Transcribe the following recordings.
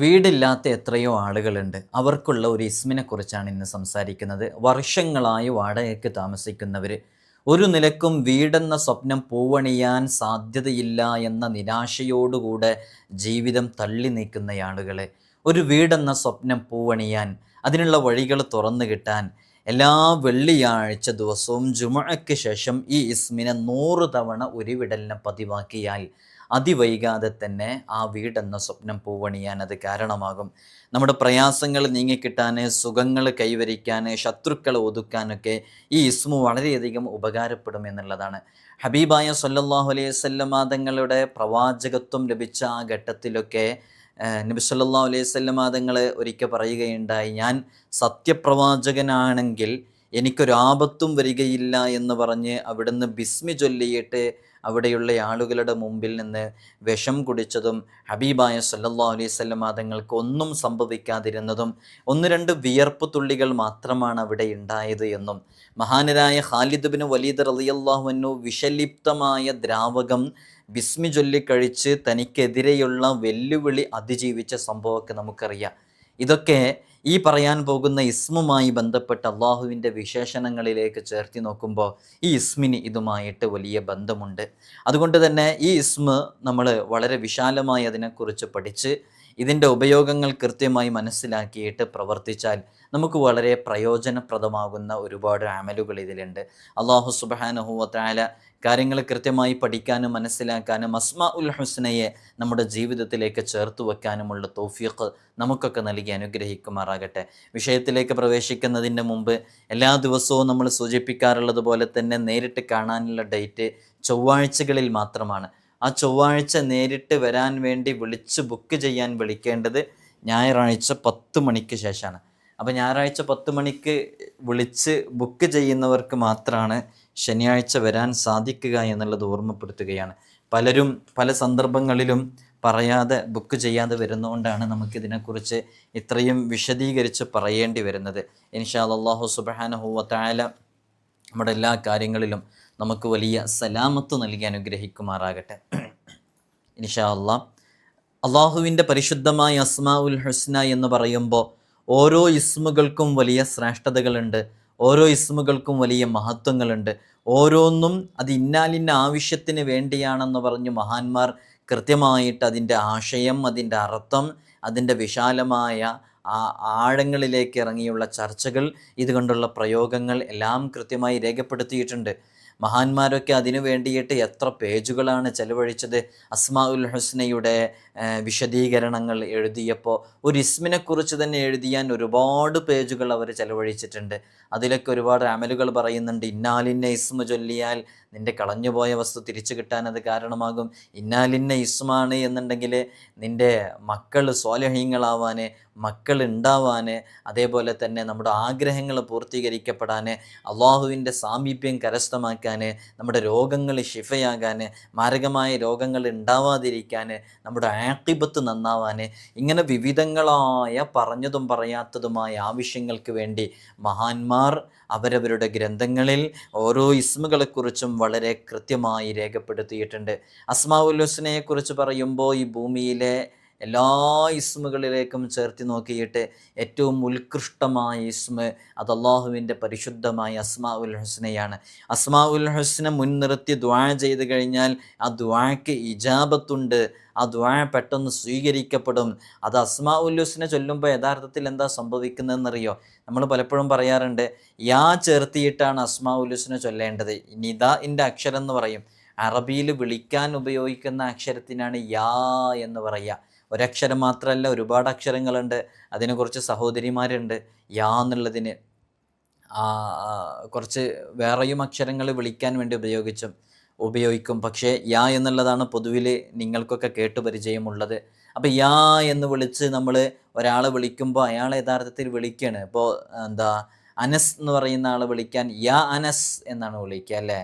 വീടില്ലാത്ത എത്രയോ ആളുകളുണ്ട്. അവർക്കുള്ള ഒരു ഇസ്മിനെ കുറിച്ചാണ് ഇന്ന് സംസാരിക്കുന്നത്. വർഷങ്ങളായി വാടകയ്ക്ക് താമസിക്കുന്നവർ ഒരു നിലക്കും വീടെന്ന സ്വപ്നം പൂവണിയാൻ സാധ്യതയില്ല എന്ന നിരാശയോടുകൂടെ ജീവിതം തള്ളി നീക്കുന്ന ആളുകളെ ഒരു വീടെന്ന സ്വപ്നം പൂവണിയാൻ അതിനുള്ള വഴികൾ തുറന്നു കിട്ടാൻ എല്ലാ വെള്ളിയാഴ്ച ദിവസവും ജുമഴയ്ക്ക് ശേഷം ഈ ഇസ്മിനെ നൂറ് തവണ ഉരുവിടലിനെ പതിവാക്കിയാൽ അതിവൈകാതെ തന്നെ ആ വീടെന്ന സ്വപ്നം പൂവണിയാൻ അത് കാരണമാകും. നമ്മുടെ പ്രയാസങ്ങൾ നീങ്ങിക്കിട്ടാൻ സുഖങ്ങൾ കൈവരിക്കാൻ ശത്രുക്കളെ ഒതുക്കാനൊക്കെ ഈ ഇസ്മു വളരെയധികം ഉപകാരപ്പെടും എന്നുള്ളതാണ്. ഹബീബായ സല്ലാഹു അലൈഹി തങ്ങളുടെ പ്രവാചകത്വം ലഭിച്ച ആ ഘട്ടത്തിലൊക്കെ നബി സല്ലാ അലൈഹി തങ്ങൾ ഒരിക്കൽ പറയുകയുണ്ടായി ഞാൻ സത്യപ്രവാചകനാണെങ്കിൽ എനിക്കൊരു ആപത്തും വരികയില്ല എന്ന് പറഞ്ഞ് അവിടുന്ന് ബിസ്മി ചൊല്ലിയിട്ട് അവിടെയുള്ള ആളുകളുടെ മുമ്പിൽ നിന്ന് വിഷം കുടിച്ചതും ഹബീബായ സല്ലല്ലാഹു അലൈഹി വസല്ലമ തങ്ങൾക്ക് ഒന്നും സംഭവിക്കാതിരുന്നതും ഒന്ന് രണ്ട് വിയർപ്പ് തുള്ളികൾ മാത്രമാണ് അവിടെ ഉണ്ടായത് എന്നും മഹാനരായ ഖാലിദ് ബിൻ വലീദ് റളിയല്ലാഹു വിഷലിപ്തമായ ദ്രാവകം ബിസ്മി ചൊല്ലിക്കഴിച്ച് തനിക്കെതിരെയുള്ള വെല്ലുവിളി അതിജീവിച്ച സംഭവമൊക്കെ നമുക്കറിയാം. ഇതൊക്കെ ഈ പറയാൻ പോകുന്ന ഇസ്മുമായി ബന്ധപ്പെട്ട അള്ളാഹുവിന്റെ വിശേഷണങ്ങളിലേക്ക് ചേർത്തി നോക്കുമ്പോൾ ഈ ഇസ്മിന് ഇതുമായിട്ട് വലിയ ബന്ധമുണ്ട്. അതുകൊണ്ട് തന്നെ ഈ ഇസ്മ് നമ്മൾ വളരെ വിശാലമായി അതിനെക്കുറിച്ച് പഠിച്ച് ഇതിന്റെ ഉപയോഗങ്ങൾ കൃത്യമായി മനസ്സിലാക്കിയിട്ട് പ്രവർത്തിച്ചാൽ നമുക്ക് വളരെ പ്രയോജനപ്രദമാകുന്ന ഒരുപാട് അമലുകൾ ഇതിലുണ്ട്. അള്ളാഹു സുബാനഹുവത്തായ കാര്യങ്ങൾ കൃത്യമായി പഠിക്കാനും മനസ്സിലാക്കാനും അസ്മാ ഉൽ ഹുസ്നയെ നമ്മുടെ ജീവിതത്തിലേക്ക് ചേർത്ത് വെക്കാനുമുള്ള തോഫിയക്ക് നമുക്കൊക്കെ നൽകി അനുഗ്രഹിക്കുമാറാകട്ടെ. വിഷയത്തിലേക്ക് പ്രവേശിക്കുന്നതിന് മുമ്പ് എല്ലാ ദിവസവും നമ്മൾ സൂചിപ്പിക്കാറുള്ളത് പോലെ തന്നെ നേരിട്ട് കാണാനുള്ള ഡേറ്റ് ചൊവ്വാഴ്ചകളിൽ മാത്രമാണ്. ആ ചൊവ്വാഴ്ച നേരിട്ട് വരാൻ വേണ്ടി വിളിച്ച് ബുക്ക് ചെയ്യാൻ വിളിക്കേണ്ടത് ഞായറാഴ്ച പത്ത് മണിക്ക് ശേഷമാണ്. അപ്പോൾ ഞായറാഴ്ച പത്ത് മണിക്ക് വിളിച്ച് ബുക്ക് ചെയ്യുന്നവർക്ക് മാത്രമാണ് ശനിയാഴ്ച വരാൻ സാധിക്കുക എന്നുള്ളത് ഓർമ്മപ്പെടുത്തുകയാണ്. പലരും പല സന്ദർഭങ്ങളിലും പറയാതെ ബുക്ക് ചെയ്യാതെ വരുന്നതുകൊണ്ടാണ് നമുക്കിതിനെക്കുറിച്ച് ഇത്രയും വിശദീകരിച്ച് പറയേണ്ടി വരുന്നത്. ഇൻഷാ അള്ളാഹു സുബാനഹുവത്തായാല നമ്മുടെ എല്ലാ കാര്യങ്ങളിലും നമുക്ക് വലിയ സലാമത്ത് നൽകി അനുഗ്രഹിക്കുമാറാകട്ടെ. ഇൻഷാ അള്ളാഹ് അള്ളാഹുവിന്റെ പരിശുദ്ധമായ അസ്മാ ഉൽ ഹുസ്ന എന്ന് പറയുമ്പോൾ ഓരോ ഇസ്മുകൾക്കും വലിയ ശ്രേഷ്ഠതകളുണ്ട്. ഓരോ ഇസ്മുകൾക്കും വലിയ മഹത്വങ്ങളുണ്ട്. ഓരോന്നും അത് ഇന്നാലിന്ന ആവശ്യത്തിന് വേണ്ടിയാണെന്ന് പറഞ്ഞ് മഹാന്മാർ കൃത്യമായിട്ട് അതിന്റെ ആശയം അതിന്റെ അർത്ഥം അതിന്റെ വിശാലമായ ആ ആഴങ്ങളിലേക്ക് ഇറങ്ങിയുള്ള ചർച്ചകൾ ഇതുകൊണ്ടുള്ള പ്രയോഗങ്ങൾ എല്ലാം കൃത്യമായി രേഖപ്പെടുത്തിയിട്ടുണ്ട്. മഹാന്മാരൊക്കെ അതിനു വേണ്ടിയിട്ട് എത്ര പേജുകളാണ് ചെലവഴിച്ചത്. അസ്മാ ഉൽ ഹുസ്നയുടെ വിശദീകരണങ്ങൾ എഴുതിയപ്പോൾ ഒരു ഇസ്മിനെക്കുറിച്ച് തന്നെ എഴുതിയാൻ ഒരുപാട് പേജുകൾ അവർ ചെലവഴിച്ചിട്ടുണ്ട്. അതിലൊക്കെ ഒരുപാട് അമലുകൾ പറയുന്നുണ്ട്. ഇന്നാലിന്ന ഇസ്മ ചൊല്ലിയാൽ നിന്റെ കളഞ്ഞുപോയ വസ്തു തിരിച്ചു കിട്ടാൻ അത് കാരണമാകും. ഇന്നാലിന്ന ഇസ്മാണ് എന്നുണ്ടെങ്കിൽ നിന്റെ മക്കൾ സ്വാലഹീങ്ങളാവാൻ മക്കൾ ഉണ്ടാവാൻ അതേപോലെ തന്നെ നമ്മുടെ ആഗ്രഹങ്ങൾ പൂർത്തീകരിക്കപ്പെടാൻ അള്ളാഹുവിന്റെ സാമീപ്യം കരസ്ഥമാക്കാൻ നമ്മുടെ രോഗങ്ങൾ ശിഫയാകാൻ മാരകമായ രോഗങ്ങൾ ഉണ്ടാവാതിരിക്കാൻ നമ്മുടെ ആക്കിബത്ത് നന്നാവാൻ ഇങ്ങനെ വിവിധങ്ങളായ പറഞ്ഞതും പറയാത്തതുമായ ആവശ്യങ്ങൾക്ക് വേണ്ടി മഹാന്മാർ അവരവരുടെ ഗ്രന്ഥങ്ങളിൽ ഓരോ ഇസ്മുകളെക്കുറിച്ചും വളരെ കൃത്യമായി രേഖപ്പെടുത്തിയിട്ടുണ്ട്. അസ്മാഉൽ ഹുസ്നയെക്കുറിച്ച് പറയുമ്പോൾ ഈ ഭൂമിയിലെ എല്ലാ ഇസ്മുകളിലേക്കും ചേർത്തി നോക്കിയിട്ട് ഏറ്റവും ഉത്കൃഷ്ടമായ ഇസ്മ അത് അള്ളാഹുവിന്റെ പരിശുദ്ധമായ അസ്മാ ഉൽ ഹുസ്നയാണ്. അസ്മാ ഉൽ ഹുസ്ന മുൻനിർത്തി ദ്വാ ചെയ്ത് കഴിഞ്ഞാൽ ആ ദ്വാക്ക് ഇജാബത്തുണ്ട്. ആ ദ്വാ പെട്ടെന്ന് സ്വീകരിക്കപ്പെടും. അത് അസ്മാ ഉൽ ഹുസ്ന ചൊല്ലുമ്പോൾ യഥാർത്ഥത്തിൽ എന്താ സംഭവിക്കുന്നതെന്നറിയോ? നമ്മൾ പലപ്പോഴും പറയാറുണ്ട് യാ ചേർത്തിയിട്ടാണ് അസ്മാ ഉൽ ഹുസ്ന ചൊല്ലേണ്ടത്. നിദ ഇന്റെ അക്ഷരം എന്ന് പറയും. അറബിയിൽ വിളിക്കാൻ ഉപയോഗിക്കുന്ന അക്ഷരത്തിനാണ് യാ എന്ന് പറയുക. ഒരക്ഷരം മാത്രമല്ല ഒരുപാട് അക്ഷരങ്ങളുണ്ട്. അതിന് കുറച്ച് സഹോദരിമാരുണ്ട്. യാ എന്നുള്ളതിന് കുറച്ച് വേറെയും അക്ഷരങ്ങൾ വിളിക്കാൻ വേണ്ടി ഉപയോഗിച്ചും ഉപയോഗിക്കും. പക്ഷേ യാ എന്നുള്ളതാണ് പൊതുവിൽ നിങ്ങൾക്കൊക്കെ കേട്ട് പരിചയമുള്ളത്. അപ്പോൾ യാ എന്ന് വിളിച്ച് നമ്മൾ ഒരാളെ വിളിക്കുമ്പോൾ അയാൾ യഥാർത്ഥത്തിൽ വിളിക്കുകയാണ് ഇപ്പോൾ എന്താ അനസ് എന്ന് പറയുന്ന ആളെ വിളിക്കാൻ യാ അനസ് എന്നാണ് വിളിക്കുക അല്ലേ?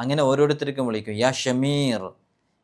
അങ്ങനെ ഓരോരുത്തർക്കും വിളിക്കും. യാ ഷമീർ.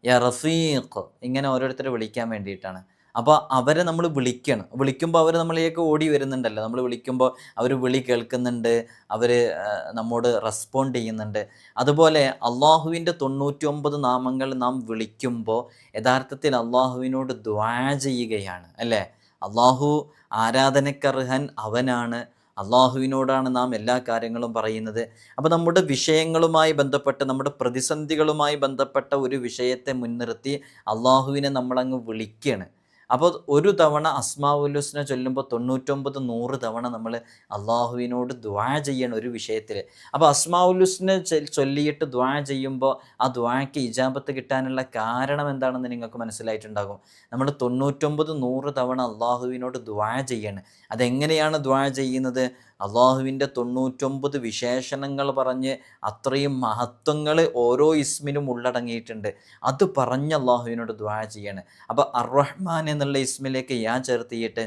യാ റഫീഖ് ഇങ്ങനെ ഓരോരുത്തരെ വിളിക്കാൻ വേണ്ടിയിട്ടാണ്. അപ്പോൾ അവരെ നമ്മൾ വിളിക്കണം. വിളിക്കുമ്പോൾ അവർ നമ്മളിലേക്ക് ഓടി വരുന്നുണ്ടല്ലോ. നമ്മൾ വിളിക്കുമ്പോൾ അവർ വിളി കേൾക്കുന്നുണ്ട്. അവർ നമ്മോട് റെസ്പോണ്ട് ചെയ്യുന്നുണ്ട്. അതുപോലെ അള്ളാഹുവിന്റെ തൊണ്ണൂറ്റി ഒമ്പത് നാമങ്ങൾ നാം വിളിക്കുമ്പോൾ യഥാർത്ഥത്തിൽ അള്ളാഹുവിനോട് ദ്വാ ചെയ്യുകയാണ്. അല്ലേ? അള്ളാഹു ആരാധനക്കർഹൻ അവനാണ്. അള്ളാഹുവിനോടാണ് നാം എല്ലാ കാര്യങ്ങളും പറയുന്നത്. അപ്പോൾ നമ്മുടെ വിഷയങ്ങളുമായി ബന്ധപ്പെട്ട് നമ്മുടെ പ്രതിസന്ധികളുമായി ബന്ധപ്പെട്ട ഒരു വിഷയത്തെ മുൻനിർത്തി അള്ളാഹുവിനെ നമ്മളങ്ങ് വിളിക്കുകയാണ് അപ്പോൾ ഒരു തവണ അസ്മാവുല്ലുസിനെ ചൊല്ലുമ്പോൾ തൊണ്ണൂറ്റൊമ്പത് നൂറ് തവണ നമ്മൾ അള്ളാഹുവിനോട് ദ്വാ ചെയ്യണം ഒരു വിഷയത്തിൽ. അപ്പോൾ അസ്മാവുലുസ്ന ചൊല്ലിയിട്ട് ദ്വാ ചെയ്യുമ്പോൾ ആ ദ്വായ്ക്ക് ഇജാബത്ത് കിട്ടാനുള്ള കാരണം എന്താണെന്ന് നിങ്ങൾക്ക് മനസ്സിലായിട്ടുണ്ടാകും. നമ്മൾ തൊണ്ണൂറ്റൊമ്പത് നൂറ് തവണ അള്ളാഹുവിനോട് ദ്വാ ചെയ്യണം. അതെങ്ങനെയാണ് ദ്വാ ചെയ്യുന്നത്? അള്ളാഹുവിന്റെ തൊണ്ണൂറ്റൊമ്പത് വിശേഷണങ്ങൾ പറഞ്ഞ് അത്രയും മഹത്വങ്ങൾ ഓരോ ഇസ്മിനും ഉള്ളടങ്ങിയിട്ടുണ്ട്. അത് പറഞ്ഞ് അള്ളാഹുവിനോട് ദ്വാ ചെയ്യാണ്. അപ്പോൾ അർ റഹ്മാൻ എന്നുള്ള ഇസ്മിലേക്ക് യാ ചേർത്തിയിട്ട്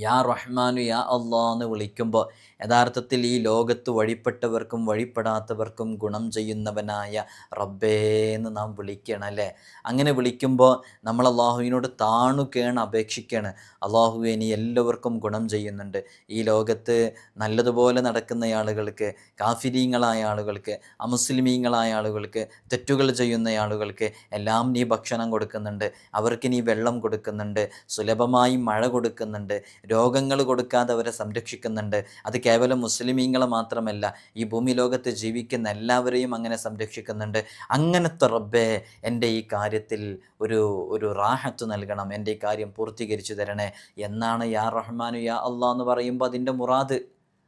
യാ റഹ്മാനു യാ അള്ളാഹ് എന്ന് വിളിക്കുമ്പോൾ യഥാർത്ഥത്തിൽ ഈ ലോകത്ത് വഴിപ്പെട്ടവർക്കും വഴിപ്പെടാത്തവർക്കും ഗുണം ചെയ്യുന്നവനായ റബ്ബേ എന്ന് നാം വിളിക്കണം അല്ലേ? അങ്ങനെ വിളിക്കുമ്പോൾ നമ്മൾ അള്ളാഹുവിനോട് താണുകയാണ് അപേക്ഷിക്കുകയാണ് അള്ളാഹു ഇനി എല്ലാവർക്കും ഗുണം ചെയ്യുന്നുണ്ട്. ഈ ലോകത്ത് നല്ലതുപോലെ നടക്കുന്ന ആളുകൾക്ക് കാഫിരീങ്ങളായ ആളുകൾക്ക് അമുസ്ലിമീങ്ങളായ ആളുകൾക്ക് തെറ്റുകൾ ചെയ്യുന്ന ആളുകൾക്ക് എല്ലാം നീ ഭക്ഷണം കൊടുക്കുന്നുണ്ട്. അവർക്ക് നീ വെള്ളം കൊടുക്കുന്നുണ്ട്. സുലഭമായി മഴ കൊടുക്കുന്നുണ്ട്. രോഗങ്ങൾ കൊടുക്കാതെ അവരെ സംരക്ഷിക്കുന്നുണ്ട്. അത് കേവലം മുസ്ലിമീങ്ങളെ മാത്രമല്ല ഈ ഭൂമി ലോകത്ത് ജീവിക്കുന്ന എല്ലാവരെയും അങ്ങനെ സംരക്ഷിക്കുന്നുണ്ട്. അങ്ങനത്തെ റബ്ബെ എന്റെ ഈ കാര്യത്തിൽ ഒരു ഒരു റാഹത്ത് നൽകണം എന്റെ ഈ കാര്യം പൂർത്തീകരിച്ചു തരണേ എന്നാണ് യാ റഹ്മാനു യാ അള്ളാഹ് എന്ന് പറയുമ്പോൾ അതിന്റെ മുറാദ്.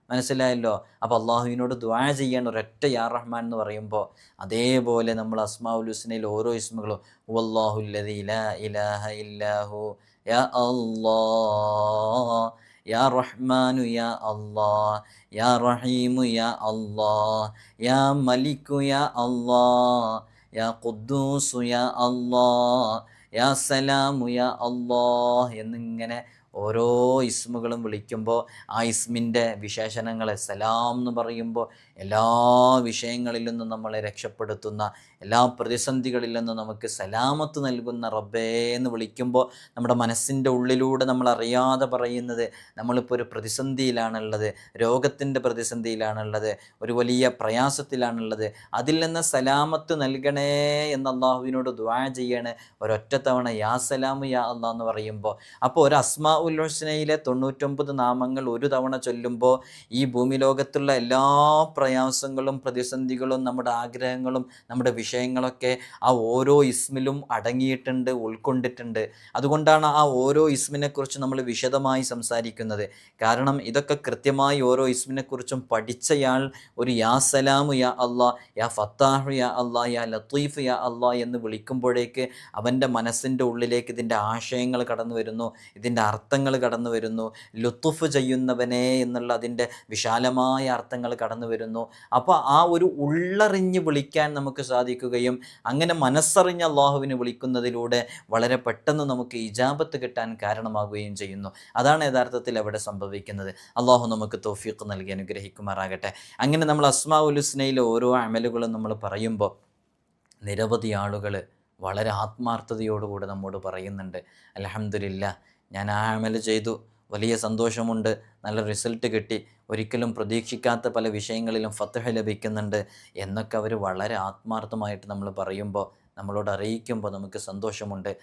മനസ്സിലായല്ലോ? അപ്പോൾ അള്ളാഹുവിനോട് ദ്വാ ചെയ്യണം ഒരൊറ്റ യാ റഹ്മാൻ എന്ന് പറയുമ്പോൾ അതേപോലെ നമ്മൾ അസ്മാഉൽ ഹുസ്നയിൽ ഓരോ ഇസ്മുകളും വല്ലാഹുല്ലദി ലാ ഇലാഹ ഇല്ലാഹു യാ അല്ലാ യാ റഹ്മാനു യാ അല്ലാ യാ റഹീമു യാ അല്ലാ യാ മലിക്കു യാ അല്ലാ യാ ഖുദ്ദൂസു യാ അല്ലാ യാ സലാമു യാ അല്ലാ എന്നിങ്ങനെ ഓരോ ഇസ്മുകളും വിളിക്കുമ്പോൾ ആ ഇസ്മിന്റെ വിശേഷണങ്ങളെ സലാം എന്ന് പറയുമ്പോൾ എല്ലാ വിഷയങ്ങളിൽ നിന്നും നമ്മളെ രക്ഷപ്പെടുത്തുന്ന എല്ലാ പ്രതിസന്ധികളിൽ നിന്നും നമുക്ക് സലാമത്ത് നൽകുന്ന റബ്ബേ എന്ന് വിളിക്കുമ്പോൾ നമ്മുടെ മനസ്സിന്റെ ഉള്ളിലൂടെ നമ്മൾ അറിയാതെ പറയുന്നത് നമ്മളിപ്പോൾ ഒരു പ്രതിസന്ധിയിലാണുള്ളത് രോഗത്തിന്റെ പ്രതിസന്ധിയിലാണുള്ളത് ഒരു വലിയ പ്രയാസത്തിലാണുള്ളത്. അതിൽ നിന്ന് സലാമത്ത് നൽകണേ എന്ന് അള്ളാഹുവിനോട് ദ്വാ ചെയ്യണേ. ഒരൊറ്റ തവണ യാ സലാമു യാ അള്ളാഹ് എന്ന് പറയുമ്പോൾ. അപ്പോൾ ഒരു അസ്മാ ഉൽ ഹുസ്നയിലെ തൊണ്ണൂറ്റൊമ്പത് നാമങ്ങൾ ഒരു തവണ ചൊല്ലുമ്പോൾ ഈ ഭൂമി ലോകത്തുള്ള എല്ലാ പ്രയാസങ്ങളും പ്രതിസന്ധികളും നമ്മുടെ ആഗ്രഹങ്ങളും നമ്മുടെ വിഷയങ്ങളൊക്കെ ആ ഓരോ ഇസ്മിലും അടങ്ങിയിട്ടുണ്ട് ഉൾക്കൊണ്ടിട്ടുണ്ട്. അതുകൊണ്ടാണ് ആ ഓരോ ഇസ്മിനെക്കുറിച്ച് നമ്മൾ വിശദമായി സംസാരിക്കുന്നത്. കാരണം ഇതൊക്കെ കൃത്യമായി ഓരോ ഇസ്മിനെക്കുറിച്ചും പഠിച്ചയാൾ ഒരു യാ സലാമു യാ അള്ളാ യാ ഫത്താഹ് യാ അള്ളാ യാ ലത്തീഫ് യാ അള്ളാ എന്ന് വിളിക്കുമ്പോഴേക്ക് അവന്റെ മനസ്സിന്റെ ഉള്ളിലേക്ക് ഇതിന്റെ ആശയങ്ങൾ കടന്നു വരുന്നു ഇതിന്റെ അർത്ഥങ്ങൾ കടന്നു വരുന്നു. ലുത്തുഫ് ചെയ്യുന്നവനെ എന്നുള്ള അതിന്റെ വിശാലമായ അർത്ഥങ്ങൾ കടന്നു വരുന്നു. അപ്പോൾ ആ ഒരു ഉള്ളറിഞ്ഞ് വിളിക്കാൻ നമുക്ക് സാധിക്കുകയും അങ്ങനെ മനസ്സറിഞ്ഞ അള്ളാഹുവിനെ വിളിക്കുന്നതിലൂടെ വളരെ പെട്ടെന്ന് നമുക്ക് ഇജാബത്ത് കിട്ടാൻ കാരണമാകുകയും ചെയ്യുന്നു. അതാണ് യഥാർത്ഥത്തിൽ അവിടെ സംഭവിക്കുന്നത്. അള്ളാഹു നമുക്ക് തോഫീക്ക് നൽകി അനുഗ്രഹിക്കുമാറാകട്ടെ. അങ്ങനെ നമ്മൾ അസ്മാ ഉലുസ്നയിലെ ഓരോ അമലുകളും നമ്മൾ പറയുമ്പോൾ നിരവധി ആളുകൾ വളരെ ആത്മാർത്ഥതയോടുകൂടി നമ്മോട് പറയുന്നുണ്ട്. അലഹമില്ല ഞാൻ ആ അമൽ ചെയ്തു. വലിയ സന്തോഷമുണ്ട്. നല്ല റിസൾട്ട് കിട്ടി. ഒരിക്കലും പ്രതീക്ഷിക്കാത്ത പല വിഷയങ്ങളിലും ഫത്തഹ ലഭിക്കുന്നുണ്ട് എന്നൊക്കെ അവർ വളരെ ആത്മാർത്ഥമായിട്ട് നമ്മൾ പറയുമ്പോൾ നമ്മളോട് അറിയിക്കുമ്പോൾ നമുക്ക് സന്തോഷമുണ്ട്.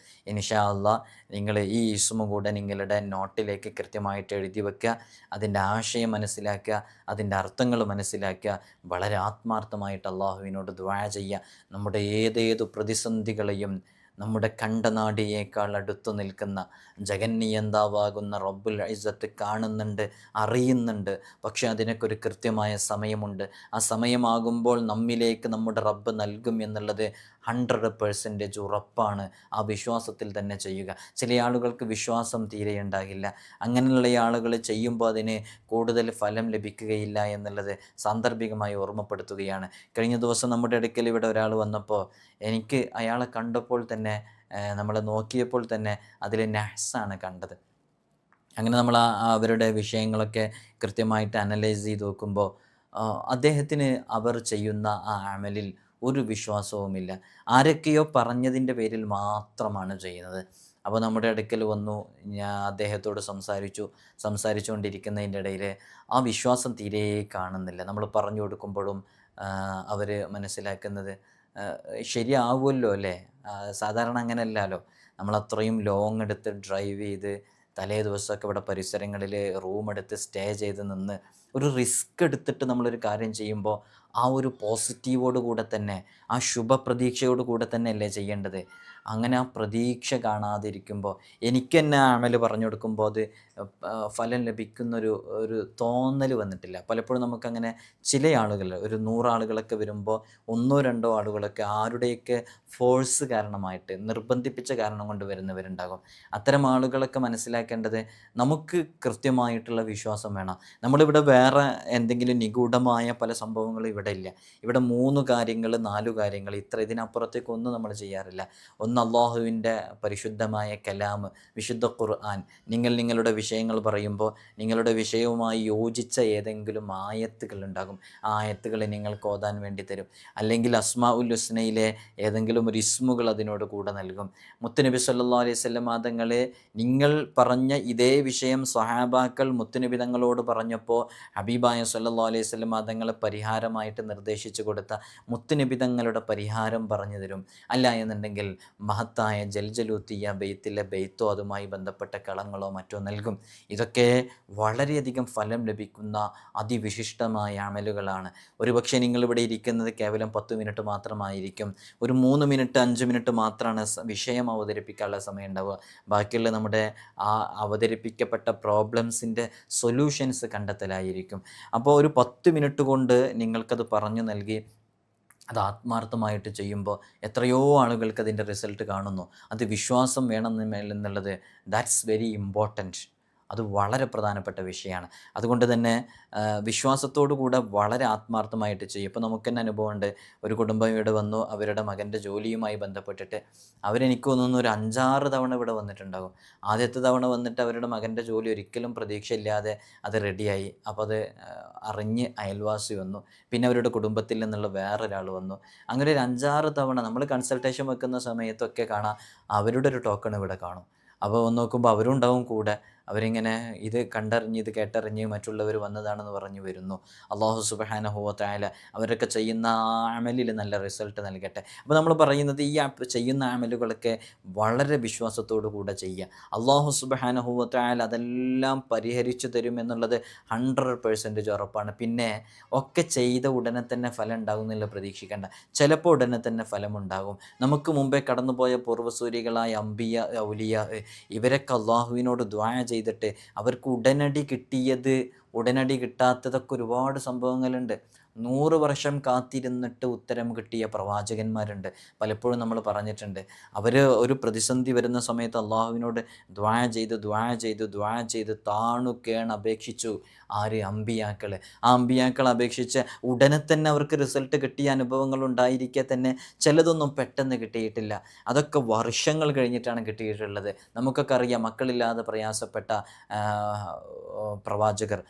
അള്ളാ നിങ്ങൾ ഈ ഇസ്മു കൂടെ നിങ്ങളുടെ നോട്ടിലേക്ക് കൃത്യമായിട്ട് എഴുതി വെക്കുക. അതിന്റെ ആശയം മനസ്സിലാക്കുക. അതിന്റെ അർത്ഥങ്ങൾ മനസ്സിലാക്കുക. വളരെ ആത്മാർത്ഥമായിട്ട് അള്ളാഹുവിനോട് ദ്വാഴ ചെയ്യുക. നമ്മുടെ ഏതേതു പ്രതിസന്ധികളെയും നമ്മുടെ കണ്ടനാടിയേക്കാൾ അടുത്തു നിൽക്കുന്ന ജഗന്നിയന്താവാകുന്ന റബ്ബുൽ ഇസ്സത്ത് കാണുന്നുണ്ട് അറിയുന്നുണ്ട്. പക്ഷേ അതിനൊക്കെ കൃത്യമായ സമയമുണ്ട്. ആ സമയമാകുമ്പോൾ നമ്മിലേക്ക് നമ്മുടെ റബ്ബ് നൽകും എന്നുള്ളത് ഹൺഡ്രഡ് പേഴ്സന്റേജ് ഉറപ്പാണ്. ആ വിശ്വാസത്തിൽ തന്നെ ചെയ്യുക. ചില ആളുകൾക്ക് വിശ്വാസം തീരെ ഉണ്ടാകില്ല. അങ്ങനെയുള്ള ആളുകൾ ചെയ്യുമ്പോൾ അതിന് കൂടുതൽ ഫലം ലഭിക്കുകയില്ല എന്നുള്ളത് സാന്ദർഭികമായി ഓർമ്മപ്പെടുത്തുകയാണ്. കഴിഞ്ഞ ദിവസം നമ്മുടെ അടുക്കൽ ഇവിടെ ഒരാൾ വന്നപ്പോൾ എനിക്ക് അയാളെ കണ്ടപ്പോൾ തന്നെ നമ്മൾ നോക്കിയപ്പോൾ തന്നെ അതിൽ നഹ്സാണ് കണ്ടത്. അങ്ങനെ നമ്മൾ അവരുടെ വിഷയങ്ങളൊക്കെ കൃത്യമായിട്ട് അനലൈസ് ചെയ്ത് നോക്കുമ്പോൾ അദ്ദേഹത്തിന് അവർ ചെയ്യുന്ന ആ അമലിൽ ഒരു വിശ്വാസവുമില്ല. ആരൊക്കെയോ പറഞ്ഞതിന്റെ പേരിൽ മാത്രമാണ് ചെയ്യുന്നത്. അപ്പോൾ നമ്മുടെ അടുക്കൽ വന്നു ഞാൻ അദ്ദേഹത്തോട് സംസാരിച്ചു. സംസാരിച്ചുകൊണ്ടിരിക്കുന്നതിന്റെ ഇടയിൽ ആ വിശ്വാസം തീരെ കാണുന്നില്ല. നമ്മൾ പറഞ്ഞു കൊടുക്കുമ്പോഴും അവർ മനസ്സിലാക്കുന്നത് ശരിയാവുമല്ലോ അല്ലേ? സാധാരണ അങ്ങനെയല്ലല്ലോ. നമ്മൾ അത്രയും ലോങ് എടുത്ത് ഡ്രൈവ് ചെയ്ത് തലേ ദിവസമൊക്കെ ഇവിടെ പരിസരങ്ങളിൽ റൂം എടുത്ത് സ്റ്റേ ചെയ്ത് നിന്ന് ഒരു റിസ്ക് എടുത്തിട്ട് നമ്മളൊരു കാര്യം ചെയ്യുമ്പോൾ ആ ഒരു പോസിറ്റീവോട് കൂടെ തന്നെ ആ ശുഭപ്രതീക്ഷയോട് കൂടെ തന്നെ അല്ലേ ചെയ്യേണ്ടത്? അങ്ങനെ ആ പ്രതീക്ഷ കാണാതിരിക്കുമ്പോൾ എനിക്ക് തന്നെ അമൽ പറഞ്ഞു കൊടുക്കുമ്പോൾ അത് ഫലം ലഭിക്കുന്നൊരു ഒരു തോന്നൽ വന്നിട്ടില്ല. പലപ്പോഴും നമുക്കങ്ങനെ ചില ആളുകൾ ഒരു നൂറാളുകളൊക്കെ വരുമ്പോൾ ഒന്നോ രണ്ടോ ആളുകളൊക്കെ ആരുടെയൊക്കെ ഫോഴ്സ് കാരണമായിട്ട് നിർബന്ധിപ്പിച്ച കാരണം കൊണ്ട് വരുന്നവരുണ്ടാകും. അത്തരം ആളുകളൊക്കെ മനസ്സിലാക്കേണ്ടത് നമുക്ക് കൃത്യമായിട്ടുള്ള വിശ്വാസം വേണം. നമ്മളിവിടെ വേറെ എന്തെങ്കിലും നിഗൂഢമായ പല സംഭവങ്ങളും ഇവിടെ ഇല്ല ഇവിടെ മൂന്ന് കാര്യങ്ങൾ നാല് കാര്യങ്ങൾ. ഇത്ര ഇതിനപ്പുറത്തേക്കൊന്നും നമ്മൾ ചെയ്യാറില്ല. ഒന്ന് അള്ളാഹുവിന്റെ പരിശുദ്ധമായ കലാമ് വിശുദ്ധ ഖുർആൻ. നിങ്ങൾ നിങ്ങളുടെ വിഷയങ്ങൾ പറയുമ്പോൾ നിങ്ങളുടെ വിഷയവുമായി യോജിച്ച ഏതെങ്കിലും ആയത്തുകൾ ഉണ്ടാകും. ആ ആയത്തുകൾ നിങ്ങൾക്ക് ഓതാൻ വേണ്ടി തരും. അല്ലെങ്കിൽ അസ്മാ ഉൽ ഹുസ്നയിലെ ഏതെങ്കിലും ഒരു ഇസ്മുകൾ അതിനോട് കൂടെ നൽകും. മുത്തുനബി സല്ലാ അലൈഹി സ്വല്ലം മാതങ്ങളെ നിങ്ങൾ പറഞ്ഞ ഇതേ വിഷയം സഹാബാക്കൾ മുത്തുനബി തങ്ങളോട് പറഞ്ഞപ്പോൾ ഹബീബായ സല്ലാ അലൈഹി സ്വല്ലം മാതങ്ങളെ പരിഹാരമായിട്ട് നിർദ്ദേശിച്ചു കൊടുത്ത മുത്തുനിബിതങ്ങളുടെ പരിഹാരം പറഞ്ഞു തരും അല്ല എന്നുണ്ടെങ്കിൽ മഹത്തായ ജൽജലൂത്തിയ ബെയ്ത്തിലെ ബെയ്ത്തോ അതുമായി ബന്ധപ്പെട്ട കളങ്ങളോ മറ്റോ നൽകും. ഇതൊക്കെ വളരെയധികം ഫലം ലഭിക്കുന്ന അതിവിശിഷ്ടമായ അമലുകളാണ്. ഒരുപക്ഷെ നിങ്ങളിവിടെ ഇരിക്കുന്നത് കേവലം പത്ത് മിനിറ്റ് മാത്രമായിരിക്കും. ഒരു മൂന്ന് മിനിറ്റ് അഞ്ച് മിനിറ്റ് മാത്രമാണ് വിഷയം അവതരിപ്പിക്കാനുള്ള സമയം ഉണ്ടാവുക ബാക്കിയുള്ള നമ്മുടെ ആ അവതരിപ്പിക്കപ്പെട്ട പ്രോബ്ലംസിന്റെ സൊല്യൂഷൻസ് കണ്ടെത്തലായിരിക്കും. അപ്പോൾ ഒരു പത്ത് മിനിറ്റ് കൊണ്ട് നിങ്ങൾക്കത് പറഞ്ഞു നൽകി അത് ആത്മാർത്ഥമായിട്ട് ചെയ്യുമ്പോൾ എത്രയോ ആളുകൾക്ക് അതിന്റെ റിസൾട്ട് കാണുന്നു. അത് വിശ്വാസം വേണം എന്നുള്ളത് ദാറ്റ്സ് വെരി ഇമ്പോർട്ടന്റ് അത് വളരെ പ്രധാനപ്പെട്ട വിഷയമാണ്. അതുകൊണ്ട് തന്നെ വിശ്വാസത്തോടു കൂടെ വളരെ ആത്മാർത്ഥമായിട്ട് ചെയ്യും. ഇപ്പോൾ നമുക്ക് തന്നെ അനുഭവമുണ്ട്. ഒരു കുടുംബം ഇവിടെ വന്നു അവരുടെ മകന്റെ ജോലിയുമായി ബന്ധപ്പെട്ടിട്ട്. അവരെനിക്ക് തോന്നുന്നു ഒരു അഞ്ചാറ് തവണ ഇവിടെ വന്നിട്ടുണ്ടാകും. ആദ്യത്തെ തവണ വന്നിട്ട് അവരുടെ മകന്റെ ജോലി ഒരിക്കലും പ്രതീക്ഷയില്ലാതെ അത് റെഡിയായി. അപ്പോൾ അത് അറിഞ്ഞ് അയൽവാസി വന്നു. പിന്നെ അവരുടെ കുടുംബത്തിൽ നിന്നുള്ള വേറൊരാൾ വന്നു. അങ്ങനെ ഒരു അഞ്ചാറ് തവണ നമ്മൾ കൺസൾട്ടേഷൻ വെക്കുന്ന സമയത്തൊക്കെ കാണാം അവരുടെ ഒരു ടോക്കൺ ഇവിടെ കാണും. അപ്പോൾ നോക്കുമ്പോൾ അവരും ഉണ്ടാവും കൂടെ. അവരിങ്ങനെ ഇത് കണ്ടറിഞ്ഞ് ഇത് കേട്ടറിഞ്ഞ് മറ്റുള്ളവർ വന്നതാണെന്ന് പറഞ്ഞു വരുന്നു. അള്ളാഹു സുബഹാനഹുവത്തായാല അവരൊക്കെ ചെയ്യുന്ന അമലിൽ നല്ല റിസൾട്ട് നൽകട്ടെ. അപ്പോൾ നമ്മൾ പറയുന്നത് ഈ ചെയ്യുന്ന അമലുകളൊക്കെ വളരെ വിശ്വാസത്തോടു കൂടെ ചെയ്യുക. അള്ളാഹു സുബഹാനഹുവത്തായാല അതെല്ലാം പരിഹരിച്ചു തരും എന്നുള്ളത് ഹൺഡ്രഡ് പേഴ്സന്റേജ് ഉറപ്പാണ്. പിന്നെ ഒക്കെ ചെയ്ത ഉടനെ തന്നെ ഫലം ഉണ്ടാകുന്നില്ല പ്രതീക്ഷിക്കേണ്ട. ചിലപ്പോൾ ഉടനെ തന്നെ ഫലമുണ്ടാകും. നമുക്ക് മുമ്പേ കടന്നുപോയ പൂർവസൂരികളായ അമ്പിയ ഔലിയ ഇവരൊക്കെ അള്ളാഹുവിനോട് ദ്വായ ചെയ്തിട്ട്. അവർക്ക് ഉടനടി കിട്ടിയത് ഉടനടി കിട്ടാത്തതൊക്കെ ഒരുപാട് സംഭവങ്ങളുണ്ട്. നൂറ് വർഷം കാത്തിരുന്നിട്ട് ഉത്തരം കിട്ടിയ പ്രവാചകന്മാരുണ്ട്. പലപ്പോഴും നമ്മൾ പറഞ്ഞിട്ടുണ്ട്. അവർ ഒരു പ്രതിസന്ധി വരുന്ന സമയത്ത് അള്ളാഹുവിനോട് ദ്വായ ചെയ്ത് ദ്വായ ചെയ്ത് ദ്വായ ചെയ്ത് താണു കേൺ അപേക്ഷിച്ചു. ആര്? അമ്പിയാക്കൾ ആ അമ്പിയാക്കൾ അപേക്ഷിച്ച് ഉടനെ തന്നെ അവർക്ക് റിസൾട്ട് കിട്ടിയ അനുഭവങ്ങൾ ഉണ്ടായിരിക്കെ തന്നെ ചിലതൊന്നും പെട്ടെന്ന് കിട്ടിയിട്ടില്ല. അതൊക്കെ വർഷങ്ങൾ കഴിഞ്ഞിട്ടാണ് കിട്ടിയിട്ടുള്ളത്. നമുക്കൊക്കെ അറിയാം മക്കളില്ലാതെ പ്രയാസപ്പെട്ട പ്രവാചകർ.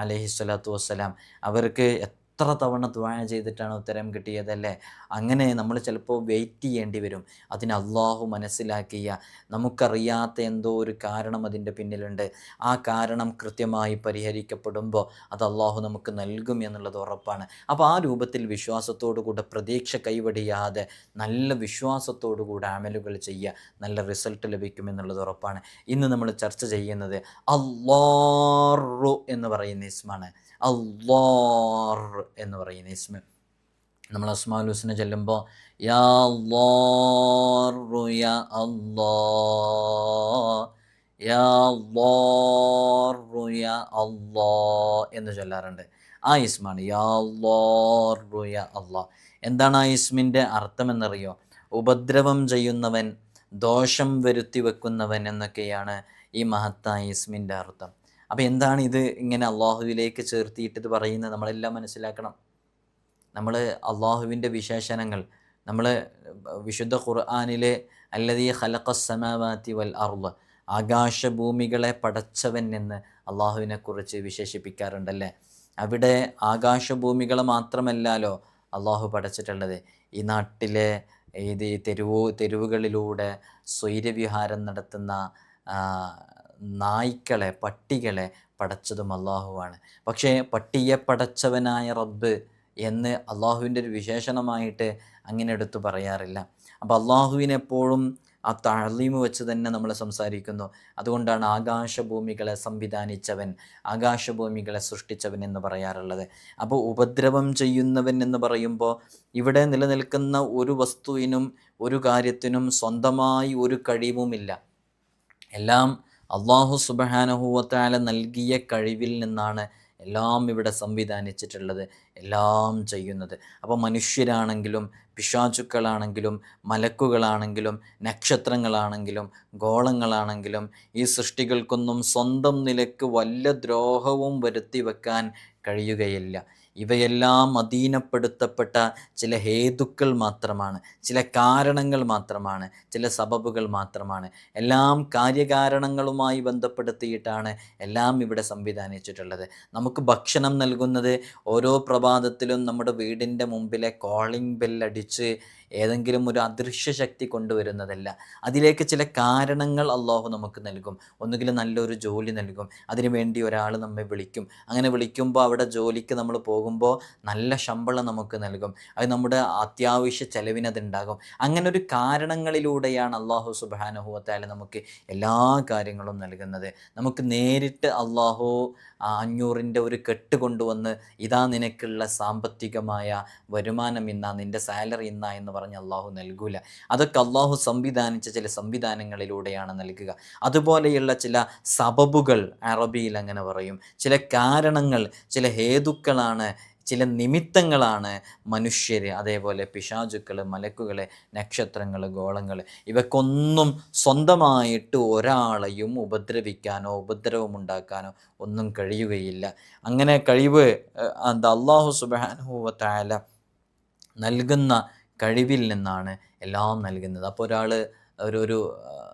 അലൈഹി സ്വലാത്തു വസ്സലാം. അവർക്ക് എത്ര തവണ ദ്വായ ചെയ്തിട്ടാണ് ഉത്തരം കിട്ടിയതല്ലേ? അങ്ങനെ നമ്മൾ ചിലപ്പോൾ വെയിറ്റ് ചെയ്യേണ്ടി വരും. അതിന് അള്ളാഹു മനസ്സിലാക്കിയ നമുക്കറിയാത്ത എന്തോ ഒരു കാരണം അതിന്റെ പിന്നിലുണ്ട്. ആ കാരണം കൃത്യമായി പരിഹരിക്കപ്പെടുമ്പോൾ അത് അള്ളാഹു നമുക്ക് നൽകും എന്നുള്ളത് ഉറപ്പാണ്. അപ്പോൾ ആ രൂപത്തിൽ വിശ്വാസത്തോടുകൂടെ പ്രതീക്ഷ കൈവടിയാതെ നല്ല വിശ്വാസത്തോടുകൂടെ അമലുകൾ ചെയ്യുക നല്ല റിസൾട്ട് ലഭിക്കുമെന്നുള്ളത് ഉറപ്പാണ്. ഇന്ന് നമ്മൾ ചർച്ച ചെയ്യുന്നത് അള്ളാറു എന്ന് പറയുന്ന ഇസ്മാണ്. അള്ളാർ എന്ന് പറയുന്ന ഇസ്മ. നമ്മൾ അസ്മാൽ ഹുസ്ന ചെല്ലുമ്പോൾ യാ യാ യാ യാ എന്ന് ചൊല്ലാറുണ്ട്. ആ ഇസ്മാണ് യാ യാ അല്ലാ എന്താണ് ആ ഇസ്മിന്റെ അർത്ഥം എന്നറിയോ ഉപദ്രവം ചെയ്യുന്നവൻ ദോഷം വരുത്തി വെക്കുന്നവൻ എന്നൊക്കെയാണ് ഈ മഹത്തായ ഇസ്മിന്റെ അർത്ഥം. അപ്പോൾ എന്താണ് ഇത് ഇങ്ങനെ അള്ളാഹുവിലേക്ക് ചേർത്തിയിട്ട് ഇത് പറയുന്നത്? നമ്മളെല്ലാം മനസ്സിലാക്കണം. നമ്മൾ അള്ളാഹുവിന്റെ വിശേഷണങ്ങൾ നമ്മൾ വിശുദ്ധ ഖുർആാനിലെ അല്ലതീ ഹലക്കസമാവാത്തി വൽ അർൾ ആകാശഭൂമികളെ പടച്ചവൻ എന്ന് അള്ളാഹുവിനെക്കുറിച്ച് വിശേഷിപ്പിക്കാറുണ്ടല്ലേ? അവിടെ ആകാശഭൂമികൾ മാത്രമല്ലല്ലോ അള്ളാഹു പടച്ചിട്ടുള്ളത്. ഈ നാട്ടിലെ ഇത് ഈ തെരുവുകളിലൂടെ സ്വൈര്യവിഹാരം നടത്തുന്ന നായ്ക്കളെ പട്ടികളെ പടച്ചതും അള്ളാഹുവാണ് പക്ഷേ പട്ടിയെ പടച്ചവനായ റബ്ബ് എന്ന് അള്ളാഹുവിന്റെ ഒരു വിശേഷണമായിട്ട് അങ്ങനെ എടുത്തു പറയാറില്ല. അപ്പോൾ അള്ളാഹുവിനെപ്പോഴും ആ തഴലീമ് വെച്ച് തന്നെ നമ്മൾ സംസാരിക്കുന്നു. അതുകൊണ്ടാണ് ആകാശഭൂമികളെ സംവിധാനിച്ചവൻ ആകാശഭൂമികളെ സൃഷ്ടിച്ചവൻ എന്ന് പറയാറുള്ളത്. അപ്പോൾ ഉപദ്രവം ചെയ്യുന്നവൻ എന്ന് പറയുമ്പോൾ ഇവിടെ നിലനിൽക്കുന്ന ഒരു വസ്തുവിനും ഒരു കാര്യത്തിനും സ്വന്തമായി ഒരു കഴിവുമില്ല. എല്ലാം അള്ളാഹു സുബഹാനഹൂവത്താല നൽകിയ കഴിവിൽ നിന്നാണ് എല്ലാം ഇവിടെ സംവിധാനിച്ചിട്ടുള്ളത് എല്ലാം ചെയ്യുന്നത്. അപ്പോൾ മനുഷ്യരാണെങ്കിലും പിശാചുക്കളാണെങ്കിലും മലക്കുകളാണെങ്കിലും നക്ഷത്രങ്ങളാണെങ്കിലും ഗോളങ്ങളാണെങ്കിലും ഈ സൃഷ്ടികൾക്കൊന്നും സ്വന്തം നിലയ്ക്ക് വല്ല ദ്രോഹവും വരുത്തി വെക്കാൻ കഴിയുകയില്ല. ഇവയെല്ലാം അധീനപ്പെടുത്തപ്പെട്ട ചില ഹേതുക്കൾ മാത്രമാണ് ചില കാരണങ്ങൾ മാത്രമാണ് ചില സബബുകൾ മാത്രമാണ്. എല്ലാം കാര്യകാരണങ്ങളുമായി ബന്ധപ്പെടുത്തിയിട്ടാണ് എല്ലാം ഇവിടെ സംവിധാനിച്ചിട്ടുള്ളത്. നമുക്ക് ഭക്ഷണം നൽകുന്നത് ഓരോ പ്രഭാതത്തിലും നമ്മുടെ വീടിന്റെ മുമ്പിലെ കോളിംഗ് ബെല്ലടിച്ച് ഏതെങ്കിലും ഒരു അദൃശ്യ ശക്തി കൊണ്ടുവരുന്നതല്ല. അതിലേക്ക് ചില കാരണങ്ങൾ അള്ളാഹു നമുക്ക് നൽകും. ഒന്നുകിൽ നല്ലൊരു ജോലി നൽകും. അതിനുവേണ്ടി ഒരാൾ നമ്മെ വിളിക്കും. അങ്ങനെ വിളിക്കുമ്പോൾ അവിടെ ജോലിക്ക് നമ്മൾ പോകുമ്പോൾ നല്ല ശമ്പളം നമുക്ക് നൽകും. അത് നമ്മുടെ അത്യാവശ്യ ചെലവിനതുണ്ടാകും അങ്ങനെ ഒരു കാരണങ്ങളിലൂടെയാണ് അള്ളാഹു സുബാനുഭവത്തായ നമുക്ക് എല്ലാ കാര്യങ്ങളും നൽകുന്നത്. നമുക്ക് നേരിട്ട് അള്ളാഹു അഞ്ഞൂറിന്റെ ഒരു കെട്ട് കൊണ്ടുവന്ന് ഇതാ നിനക്കുള്ള സാമ്പത്തികമായ വരുമാനം ഇന്നാ നിന്റെ സാലറി ഇന്നാ എന്ന് പറഞ്ഞ് അള്ളാഹു നൽകൂല. അതൊക്കെ അള്ളാഹു സംവിധാനിച്ച ചില സംവിധാനങ്ങളിലൂടെയാണ് നൽകുക. അതുപോലെയുള്ള ചില സബബുകൾ അറബിയിൽ അങ്ങനെ പറയും. ചില കാരണങ്ങൾ ചില ഹേതുക്കളാണ് ചില നിമിത്തങ്ങളാണ് മനുഷ്യർ അതേപോലെ പിശാചുക്കൾ മലക്കുകൾ നക്ഷത്രങ്ങൾ ഗോളങ്ങൾ ഇവക്കൊന്നും സ്വന്തമായിട്ട് ഒരാളെയും ഉപദ്രവിക്കാനോ ഉപദ്രവമുണ്ടാക്കാനോ ഒന്നും കഴിയുകയില്ല. അങ്ങനെ കഴിവ് എന്താ അള്ളാഹു സുബാനുഭവത്തായ നൽകുന്ന കഴിവിൽ നിന്നാണ് എല്ലാം നൽകുന്നത്. അപ്പോൾ ഒരാൾ ഒരു ഒരു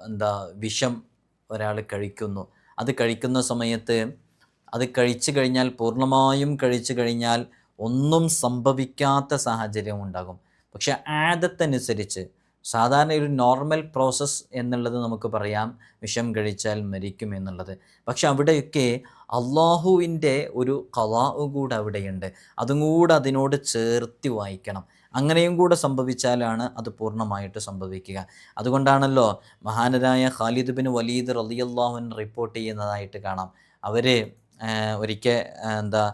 എന്താ വിഷം ഒരാൾ കഴിക്കുന്നു. അത് കഴിക്കുന്ന സമയത്ത് അത് കഴിച്ചു കഴിഞ്ഞാൽ പൂർണമായും കഴിച്ചു കഴിഞ്ഞാൽ ഒന്നും സംഭവിക്കാത്ത സാഹചര്യം ഉണ്ടാകും. പക്ഷേ ആദത്തനുസരിച്ച് സാധാരണ ഒരു നോർമൽ പ്രോസസ്സ് എന്നുള്ളത് നമുക്ക് പറയാം വിഷം കഴിച്ചാൽ മരിക്കും എന്നുള്ളത്. പക്ഷെ അവിടെയൊക്കെ അള്ളാഹുവിന്റെ ഒരു കലാവ് കൂടെ അവിടെയുണ്ട്. അതും കൂടെ അതിനോട് ചേർത്തി വായിക്കണം. അങ്ങനെയും കൂടെ സംഭവിച്ചാലാണ് അത് പൂർണമായിട്ട് സംഭവിക്കുക. അതുകൊണ്ടാണല്ലോ മഹാനരായ ഖാലിദ് ബിൻ വലീദ് റലിയല്ലാഹുൻ റിപ്പോർട്ട് ചെയ്യുന്നതായിട്ട് കാണാം. അവർ ഒരിക്കൽ എന്താ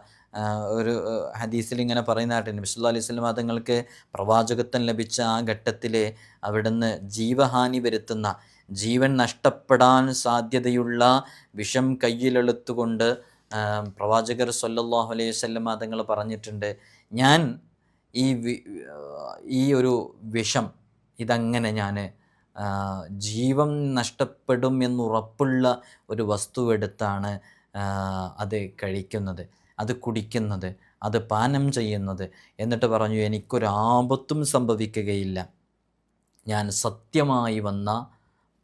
ഒരു ഹദീസിൽ ഇങ്ങനെ പറയുന്നതായിട്ട് നബി സല്ലല്ലാഹു അലൈഹി വസല്ലം തങ്ങൾക്ക് പ്രവാചകത്വം ലഭിച്ച ആ ഘട്ടത്തിൽ അവിടുന്ന് ജീവഹാനി വരുത്തുന്ന ജീവൻ നഷ്ടപ്പെടാൻ സാധ്യതയുള്ള വിഷം കയ്യിലെടുത്തുകൊണ്ട് പ്രവാചകർ സല്ലല്ലാഹു അലൈഹി വസല്ലം തങ്ങൾ പറഞ്ഞിട്ടുണ്ട്. ഞാൻ ഈ ഈ ഒരു വിഷം ഇതങ്ങനെ ഞാൻ ജീവൻ നഷ്ടപ്പെടും എന്നുറപ്പുള്ള ഒരു വസ്തു എടുത്താണ് അത് കഴിക്കുന്നത് അത് കുടിക്കുന്നത് അത് പാനം ചെയ്യുന്നത് എന്നിട്ട് പറഞ്ഞു എനിക്കൊരാപത്തും സംഭവിക്കുകയില്ല. ഞാൻ സത്യമായി വന്ന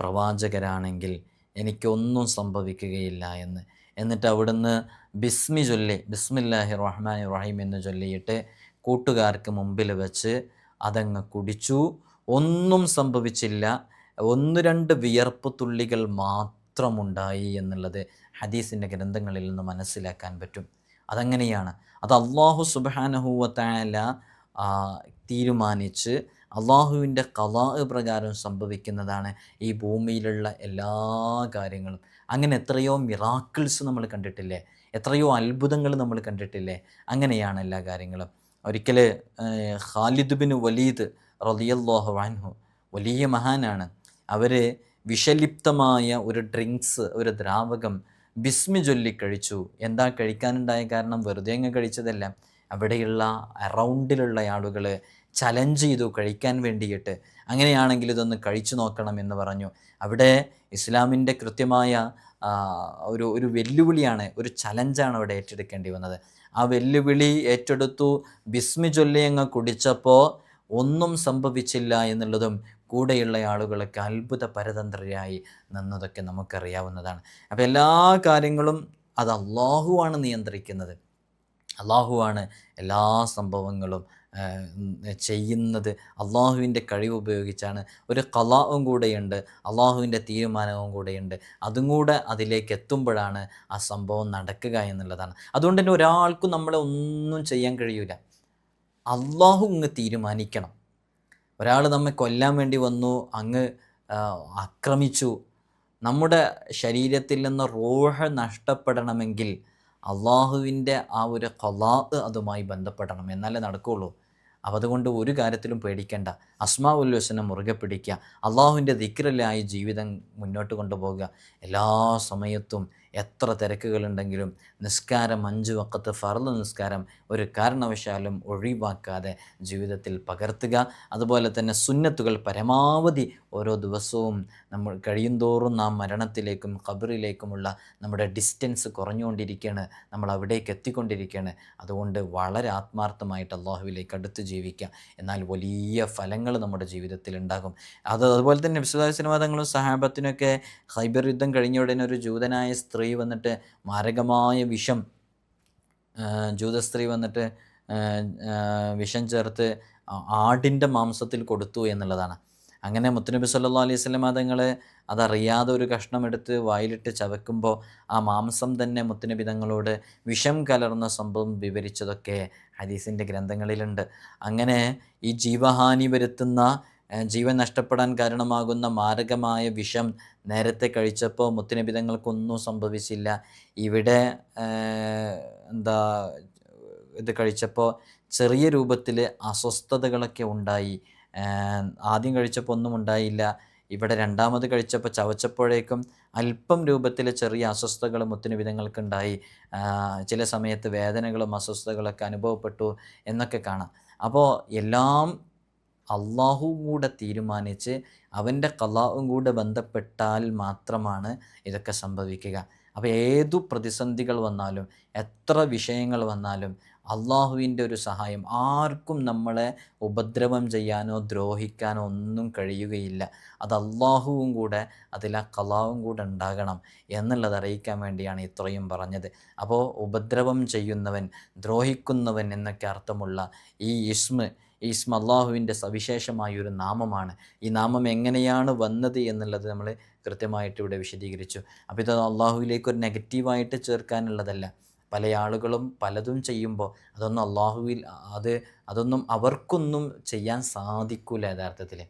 പ്രവാചകരാണെങ്കിൽ എനിക്കൊന്നും സംഭവിക്കുകയില്ല എന്ന്. എന്നിട്ട് അവിടുന്ന് ബിസ്മി ചൊല്ലി ബിസ്മില്ലാഹി റഹ്മാൻ റഹീം എന്ന് ചൊല്ലിയിട്ട് കൂട്ടുകാർക്ക് മുമ്പിൽ വെച്ച് അതങ്ങ് കുടിച്ചു. ഒന്നും സംഭവിച്ചില്ല. ഒന്ന് രണ്ട് വിയർപ്പ് തുള്ളികൾ മാത്രമുണ്ടായി എന്നുള്ളത് ഹദീസിന്റെ ഗ്രന്ഥങ്ങളിൽ നിന്ന് മനസ്സിലാക്കാൻ പറ്റും. അതങ്ങനെയാണ്. അത് അള്ളാഹു സുബാനഹുവത്തായ തീരുമാനിച്ച് അള്ളാഹുവിന്റെ കലാ പ്രകാരം സംഭവിക്കുന്നതാണ് ഈ ഭൂമിയിലുള്ള എല്ലാ കാര്യങ്ങളും. അങ്ങനെ എത്രയോ മിറാക്കിൾസ് നമ്മൾ കണ്ടിട്ടില്ലേ? എത്രയോ അത്ഭുതങ്ങൾ നമ്മൾ കണ്ടിട്ടില്ലേ? അങ്ങനെയാണ് എല്ലാ കാര്യങ്ങളും. ഒരിക്കൽ ഖാലിദ് ബിൻ വലീദ് റലിയല്ലാഹു അൻഹു വലിയ മഹാനാണ്. അവർ വിഷലിപ്തമായ ഒരു ഡ്രിങ്ക്സ് ഒരു ദ്രാവകം ബിസ്മി ചൊല്ലി കഴിച്ചു. എന്താ കഴിക്കാനുണ്ടായ കാരണം? വെറുതെ അങ്ങ് കഴിച്ചതല്ല. അവിടെയുള്ള അറൗണ്ടിലുള്ള ആളുകൾ ചലഞ്ച് ചെയ്തു കഴിക്കാൻ വേണ്ടിയിട്ട് അങ്ങനെയാണെങ്കിൽ ഇതൊന്ന് കഴിച്ചു നോക്കണം എന്ന് പറഞ്ഞു. അവിടെ ഇസ്ലാമിന്റെ കൃത്യമായ ഒരു ഒരു വെല്ലുവിളിയാണ് ഒരു ചലഞ്ചാണ് അവിടെ ഏറ്റെടുക്കേണ്ടി വന്നത്. ആ വെല്ലുവിളി ഏറ്റെടുത്തു. ബിസ്മി ചൊല്ലി അങ്ങ് കുടിച്ചപ്പോൾ ഒന്നും സംഭവിച്ചില്ല എന്നുള്ളതും കൂടെയുള്ള ആളുകളൊക്കെ അത്ഭുത പരതന്ത്രരായി നിന്നതൊക്കെ നമുക്കറിയാവുന്നതാണ്. അപ്പോൾ എല്ലാ കാര്യങ്ങളും അത് അള്ളാഹുവാണ് നിയന്ത്രിക്കുന്നത്. അള്ളാഹുവാണ് എല്ലാ സംഭവങ്ങളും ചെയ്യുന്നത് അള്ളാഹുവിന്റെ കഴിവ് ഉപയോഗിച്ചാണ്. ഒരു കലാവും കൂടെയുണ്ട് അള്ളാഹുവിന്റെ തീരുമാനവും കൂടെയുണ്ട്. അതും കൂടെ അതിലേക്ക് എത്തുമ്പോഴാണ് ആ സംഭവം നടക്കുക എന്നുള്ളതാണ്. അതുകൊണ്ട് തന്നെ ഒരാൾക്കും നമ്മളെ ഒന്നും ചെയ്യാൻ കഴിയൂല. അള്ളാഹു അങ്ങ് തീരുമാനിക്കണം. ഒരാൾ നമ്മെ കൊല്ലാൻ വേണ്ടി വന്നു അങ്ങ് ആക്രമിച്ചു. നമ്മുടെ ശരീരത്തിൽ നിന്ന് റോഹ നഷ്ടപ്പെടണമെങ്കിൽ അള്ളാഹുവിന്റെ ആ ഒരു കൊലാത്ത് അതുമായി ബന്ധപ്പെടണം. എന്നാലേ നടക്കുകയുള്ളൂ അപ്പോൾ അതുകൊണ്ട് ഒരു കാര്യത്തിലും പേടിക്കേണ്ട. അസ്മാ ഉല്ലോസനം മുറുകെ പിടിക്കുക. അള്ളാഹുവിന്റെ ദിക്രലായി ജീവിതം മുന്നോട്ട് കൊണ്ടുപോകുക. എല്ലാ സമയത്തും എത്ര തിരക്കുകളുണ്ടെങ്കിലും നിസ്കാരം അഞ്ച് വക്കത്ത് ഫർദ് നിസ്കാരം ഒരു കാരണവശാലും ഒഴിവാക്കാതെ ജീവിതത്തിൽ പകർത്തുക. അതുപോലെ തന്നെ സുന്നത്തുകൾ പരമാവധി ഓരോ ദിവസവും നമ്മൾ കഴിയുന്തോറും നാം മരണത്തിലേക്കും ഖബറിലേക്കുമുള്ള നമ്മുടെ ഡിസ്റ്റൻസ് കുറഞ്ഞുകൊണ്ടിരിക്കുകയാണ്. നമ്മൾ അവിടേക്ക് എത്തിക്കൊണ്ടിരിക്കുകയാണ്. അതുകൊണ്ട് വളരെ ആത്മാർത്ഥമായിട്ട് അള്ളാഹുവിലേക്ക് അടുത്ത് ജീവിക്കുക എന്നാൽ വലിയ ഫലങ്ങൾ നമ്മുടെ ജീവിതത്തിൽ ഉണ്ടാകും. അത് അതുപോലെ തന്നെ വിശ്വാസനവാദങ്ങളും സഹാബത്തിനൊക്കെ ഹൈബർ യുദ്ധം കഴിഞ്ഞ ഉടനെ ഒരു ജൂതനായ സ്ത്രീ വന്നിട്ട് മാരകമായ വിഷം ജൂത സ്ത്രീ വന്നിട്ട് വിഷം ചേർത്ത് ആടിന്റെ മാംസത്തിൽ കൊടുത്തു എന്നുള്ളതാണ്. അങ്ങനെ മുത്തുനബി സല്ലാ അലൈഹി സ്വലം തങ്ങൾ അതറിയാതെ ഒരു കഷ്ണം എടുത്ത് വായിലിട്ട് ചവയ്ക്കുമ്പോൾ ആ മാംസം തന്നെ മുത്തുനബി തങ്ങളോട് വിഷം കലർന്ന സംഭവം വിവരിച്ചതൊക്കെ ഹദീസിന്റെ ഗ്രന്ഥങ്ങളിലുണ്ട്. അങ്ങനെ ഈ ജീവഹാനി വരുത്തുന്ന ജീവൻ നഷ്ടപ്പെടാൻ കാരണമാകുന്ന മാരകമായ വിഷം നേരത്തെ കഴിച്ചപ്പോൾ മുത്തിനബിതങ്ങൾക്കൊന്നും സംഭവിച്ചില്ല. ഇവിടെ എന്താ ഇത് കഴിച്ചപ്പോൾ ചെറിയ രൂപത്തിൽ അസ്വസ്ഥതകളൊക്കെ ഉണ്ടായി. ആദ്യം കഴിച്ചപ്പോൾ ഒന്നും ഉണ്ടായില്ല. ഇവിടെ രണ്ടാമത് കഴിച്ചപ്പോൾ ചവച്ചപ്പോഴേക്കും അല്പം രൂപത്തിൽ ചെറിയ അസ്വസ്ഥതകൾ മുത്തിനുവിധങ്ങൾക്ക് ഉണ്ടായി ചില സമയത്ത് വേദനകളും അസ്വസ്ഥതകളൊക്കെ അനുഭവപ്പെട്ടു എന്നൊക്കെ കാണാം. അപ്പോൾ എല്ലാം അള്ളാഹു കൂടെ തീരുമാനിച്ച് അവന്റെ കലാവും കൂടെ ബന്ധപ്പെട്ടാൽ മാത്രമാണ് ഇതൊക്കെ സംഭവിക്കുക. അപ്പോൾ ഏതു പ്രതിസന്ധികൾ വന്നാലും എത്ര വിഷയങ്ങൾ വന്നാലും അള്ളാഹുവിന്റെ ഒരു സഹായം ആർക്കും നമ്മളെ ഉപദ്രവം ചെയ്യാനോ ദ്രോഹിക്കാനോ ഒന്നും കഴിയുകയില്ല. അത് അള്ളാഹുവും കൂടെ അതിൽ ആ കലാവും കൂടെ ഉണ്ടാകണം എന്നുള്ളത് അറിയിക്കാൻ വേണ്ടിയാണ് ഇത്രയും പറഞ്ഞത്. അപ്പോൾ ഉപദ്രവം ചെയ്യുന്നവൻ ദ്രോഹിക്കുന്നവൻ എന്നൊക്കെ അർത്ഥമുള്ള ഈ ഇസ്മ ഈ ഇസ്മ സവിശേഷമായ ഒരു നാമമാണ്. ഈ നാമം എങ്ങനെയാണ് വന്നത് എന്നുള്ളത് നമ്മൾ കൃത്യമായിട്ട് ഇവിടെ വിശദീകരിച്ചു. അപ്പോൾ ഇത് അള്ളാഹുവിലേക്ക് ഒരു നെഗറ്റീവായിട്ട് ചേർക്കാനുള്ളതല്ല. പല ആളുകളും പലതും ചെയ്യുമ്പോൾ അതൊന്നും അള്ളാഹുവിൽ അത് അതൊന്നും അവർക്കൊന്നും ചെയ്യാൻ സാധിക്കൂല യഥാർത്ഥത്തിൽ.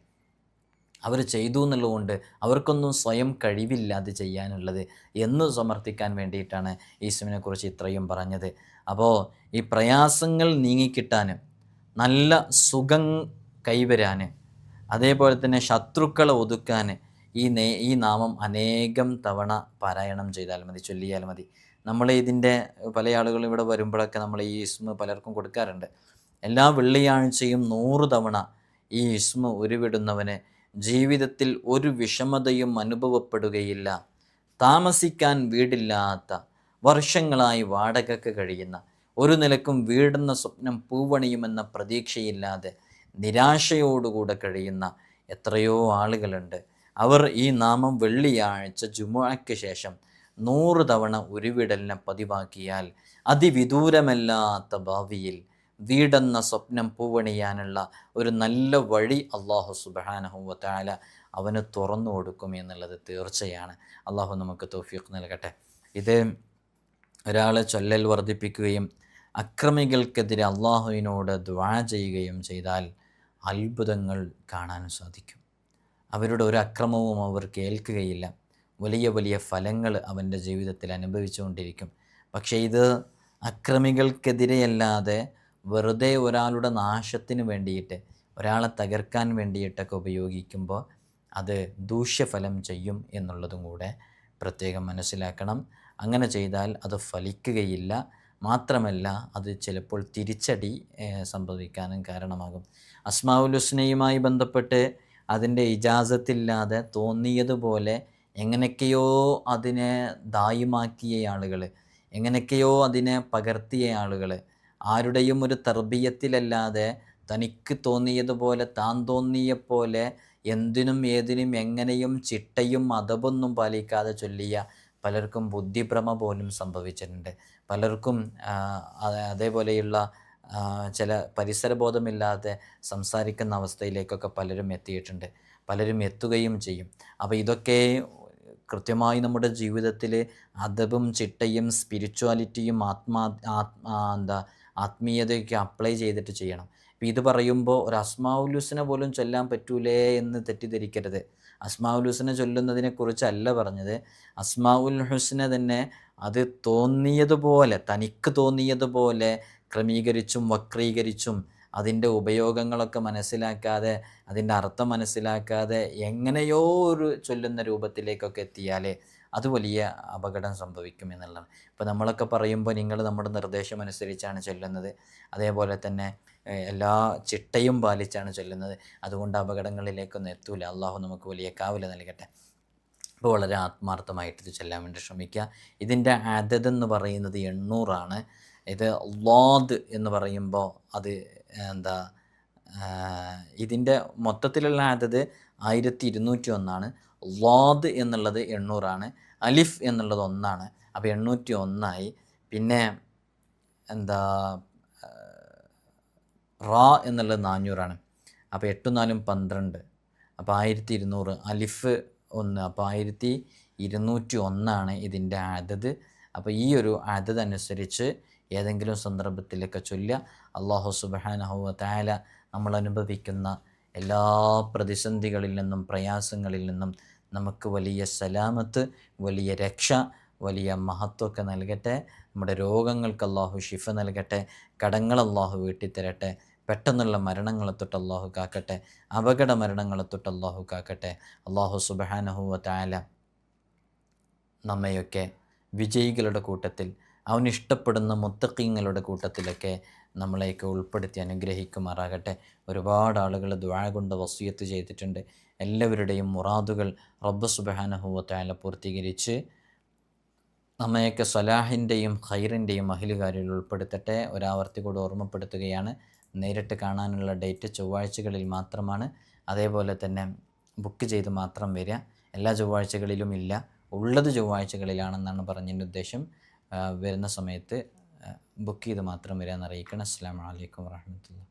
അവർ ചെയ്തു എന്നുള്ളതുകൊണ്ട് അവർക്കൊന്നും സ്വയം കഴിവില്ല അത് ചെയ്യാനുള്ളത് എന്ന് സമർത്ഥിക്കാൻ വേണ്ടിയിട്ടാണ് ഈശുവിനെക്കുറിച്ച് കുറിച്ച് ഇത്രയും പറഞ്ഞത്. അപ്പോൾ ഈ പ്രയാസങ്ങൾ നീങ്ങിക്കിട്ടാൻ നല്ല സുഖം കൈവരാൻ അതേപോലെ തന്നെ ശത്രുക്കളെ ഒതുക്കാൻ ഈ നേ ഈ നാമം അനേകം തവണ പാരായണം ചെയ്താൽ മതി ചൊല്ലിയാൽ മതി. നമ്മൾ ഇതിന്റെ പല ആളുകളും ഇവിടെ വരുമ്പോഴൊക്കെ നമ്മൾ ഈ ഇസ്മ പലർക്കും കൊടുക്കാറുണ്ട്. എല്ലാ വെള്ളിയാഴ്ചയും നൂറ് തവണ ഈ ഇസ്മ ഉരുവിടുന്നവന് ജീവിതത്തിൽ ഒരു വിഷമതയും അനുഭവപ്പെടുകയില്ല. താമസിക്കാൻ വീടില്ലാത്ത വർഷങ്ങളായി വാടകയ്ക്ക് കഴിയുന്ന ഒരു നിലക്കും വീടെന്ന സ്വപ്നം പൂവണിയുമെന്ന പ്രതീക്ഷയില്ലാതെ നിരാശയോടുകൂടെ കഴിയുന്ന എത്രയോ ആളുകളുണ്ട്. അവർ ഈ നാമം വെള്ളിയാഴ്ച ജുമുഅയ്ക്ക് ശേഷം നൂറ് തവണ ഉരുവിടലിനെ പതിവാക്കിയാൽ അതിവിദൂരമല്ലാത്ത ഭാവിയിൽ വീടെന്ന സ്വപ്നം പൂവണിയാനുള്ള ഒരു നല്ല വഴി അള്ളാഹു സുബാനഹുവത്താല അവന് തുറന്നു കൊടുക്കും എന്നുള്ളത് തീർച്ചയാണ്. അള്ളാഹു നമുക്ക് തോഫീഖ് നൽകട്ടെ. ഇത് ഒരാളെ ചൊല്ലൽ വർദ്ധിപ്പിക്കുകയും അക്രമികൾക്കെതിരെ അള്ളാഹുവിനോട് ദ്വാ ചെയ്യുകയും ചെയ്താൽ അത്ഭുതങ്ങൾ കാണാൻ സാധിക്കും. അവരുടെ ഒരു അക്രമവും അവർ കേൾക്കുകയില്ല. വലിയ വലിയ ഫലങ്ങൾ അവന്റെ ജീവിതത്തിൽ അനുഭവിച്ചുകൊണ്ടിരിക്കും. പക്ഷേ ഇത് അക്രമികൾക്കെതിരെയല്ലാതെ വെറുതെ ഒരാളുടെ നാശത്തിന് വേണ്ടിയിട്ട് ഒരാളെ തകർക്കാൻ വേണ്ടിയിട്ടൊക്കെ ഉപയോഗിക്കുമ്പോൾ അത് ദൂഷ്യഫലം ചെയ്യും എന്നുള്ളതും കൂടെ പ്രത്യേകം മനസ്സിലാക്കണം. അങ്ങനെ ചെയ്താൽ അത് ഫലിക്കുകയില്ല. മാത്രമല്ല അത് ചിലപ്പോൾ തിരിച്ചടി സംഭവിക്കാനും കാരണമാകും. അസ്മാവുൽ ഹുസ്നയുമായി ബന്ധപ്പെട്ട് അതിന്റെ ഇജാസത്തില്ലാതെ തോന്നിയതുപോലെ എങ്ങനെയൊക്കെയോ അതിനെ ദായുമാക്കിയ ആളുകൾ എങ്ങനെയൊക്കെയോ അതിനെ പകർത്തിയ ആളുകൾ ആരുടെയും ഒരു തർബീയത്തിലല്ലാതെ തനിക്ക് തോന്നിയതുപോലെ താൻ തോന്നിയ പോലെ എന്തിനും ഏതിനും എങ്ങനെയും ചിട്ടയും അതപൊന്നും പാലിക്കാതെ ചൊല്ലിയ പലർക്കും ബുദ്ധിഭ്രമ പോലും സംഭവിച്ചിട്ടുണ്ട്. പലർക്കും അതേപോലെയുള്ള ചില പരിസരബോധമില്ലാതെ സംസാരിക്കുന്ന അവസ്ഥയിലേക്കൊക്കെ പലരും എത്തിയിട്ടുണ്ട്. പലരും എത്തുകയും ചെയ്യും. അപ്പോൾ ഇതൊക്കെ കൃത്യമായി നമ്മുടെ ജീവിതത്തിൽ അദബും ചിട്ടയും സ്പിരിച്വാലിറ്റിയും ആത്മാ എന്താ ആത്മീയതയൊക്കെ അപ്ലൈ ചെയ്തിട്ട് ചെയ്യണം. അപ്പോൾ ഇത് പറയുമ്പോൾ ഒരു അസ്മാവുലൂസിനെ പോലും ചൊല്ലാൻ പറ്റൂലേ എന്ന് തെറ്റിദ്ധരിക്കരുത്. അസ്മാഉൽ ഹുസ്ന ചൊല്ലുന്നതിനെ കുറിച്ചല്ല പറഞ്ഞത്. അസ്മാവുൽ ഹുസിനെ തന്നെ അത് തോന്നിയതുപോലെ തനിക്ക് തോന്നിയതുപോലെ ക്രമീകരിച്ചും വക്രീകരിച്ചും അതിന്റെ ഉപയോഗങ്ങളൊക്കെ മനസ്സിലാക്കാതെ അതിന്റെ അർത്ഥം മനസ്സിലാക്കാതെ എങ്ങനെയോ ഒരു ചൊല്ലുന്ന രൂപത്തിലേക്കൊക്കെ എത്തിയാൽ അത് വലിയ അപകടം സംഭവിക്കും എന്നുള്ളതാണ്. ഇപ്പോൾ നമ്മളൊക്കെ പറയുമ്പോൾ നിങ്ങൾ നമ്മുടെ നിർദ്ദേശം അനുസരിച്ചാണ് ചൊല്ലുന്നത്. അതേപോലെ തന്നെ എല്ലാ ചിട്ടയും പാലിച്ചാണ് ചൊല്ലുന്നത്. അതുകൊണ്ട് അപകടങ്ങളിലേക്കൊന്നും എത്തൂല. അള്ളാഹു നമുക്ക് വലിയ കാവൽ നൽകട്ടെ. അപ്പോൾ വളരെ ആത്മാർത്ഥമായിട്ട് ഇത് ചെല്ലാൻ വേണ്ടി ശ്രമിക്കുക. ഇതിന്റെ എന്ന് പറയുന്നത് എണ്ണൂറാണ്. ഇത് ലോദ് എന്ന് പറയുമ്പോൾ അത് എന്താ ഇതിന്റെ മൊത്തത്തിലുള്ള അതത് ആയിരത്തി ഇരുന്നൂറ്റി ഒന്നാണ് ലോദ് എന്നുള്ളത് എണ്ണൂറാണ്. അലിഫ് എന്നുള്ളത് ഒന്നാണ്. അപ്പോൾ എണ്ണൂറ്റി ഒന്നായി പിന്നെ എന്താ റാ എന്നുള്ളത് നാനൂറാണ്. അപ്പോൾ എട്ടും നാലും പന്ത്രണ്ട്. അപ്പോൾ ആയിരത്തി ഇരുന്നൂറ് അലിഫ് ഒന്ന്. അപ്പോൾ ആയിരത്തി ഇരുന്നൂറ്റി ഒന്നാണ് ഇതിന്റെ അതത് അപ്പോൾ ഈ ഒരു അതത് അനുസരിച്ച് ഏതെങ്കിലും സന്ദർഭത്തിലൊക്കെ ചൊല്ലുക. അള്ളാഹു സുബാനഹുവ താല നമ്മൾ അനുഭവിക്കുന്ന എല്ലാ പ്രതിസന്ധികളിൽ നിന്നും പ്രയാസങ്ങളിൽ നിന്നും നമുക്ക് വലിയ സലാമത്ത് വലിയ രക്ഷ വലിയ മഹത്വമൊക്കെ നൽകട്ടെ. നമ്മുടെ രോഗങ്ങൾക്ക് അള്ളാഹു ഷിഫ നൽകട്ടെ. കടങ്ങൾ അള്ളാഹു വീട്ടിത്തരട്ടെ. പെട്ടെന്നുള്ള മരണങ്ങളെ തൊട്ട് അള്ളാഹു കാക്കട്ടെ അപകട മരണങ്ങളെ തൊട്ട് അള്ളാഹു കാക്കട്ടെ. അള്ളാഹു സുബഹാനഹുവ താല നമ്മയൊക്കെ വിജയികളുടെ കൂട്ടത്തിൽ അവനിഷ്ടപ്പെടുന്ന മുത്തക്കിങ്ങളുടെ കൂട്ടത്തിലൊക്കെ നമ്മളെയൊക്കെ ഉൾപ്പെടുത്തി അനുഗ്രഹിക്കുമാറാകട്ടെ. ഒരുപാട് ആളുകൾ ദ്വാഴ കൊണ്ട് വസൂയത്ത് ചെയ്തിട്ടുണ്ട്. എല്ലാവരുടെയും മുറാദുകൾ റബ്ബ് സുബഹാനഹുവത്തായാല പൂർത്തീകരിച്ച് നമ്മയൊക്കെ സലാഹിന്റെയും ഖൈറിന്റെയും അഹിലുകാരിൽ ഉൾപ്പെടുത്തട്ടെ. ഒരാവർത്തി കൂടെ ഓർമ്മപ്പെടുത്തുകയാണ്. നേരിട്ട് കാണാനുള്ള ഡേറ്റ് ചൊവ്വാഴ്ചകളിൽ മാത്രമാണ്. അതേപോലെ തന്നെ ബുക്ക് ചെയ്ത് മാത്രം വരിക. എല്ലാ ചൊവ്വാഴ്ചകളിലും ഇല്ല. ഉള്ളത് ചൊവ്വാഴ്ചകളിലാണെന്നാണ് പറഞ്ഞതിന്റെ ഉദ്ദേശം. വരുന്ന സമയത്ത് ബുക്ക് ചെയ്ത് മാത്രം വരിക എന്നറിയിക്കണം. അസ്സാം വലൈക്കും വാഹമത്തുള്ള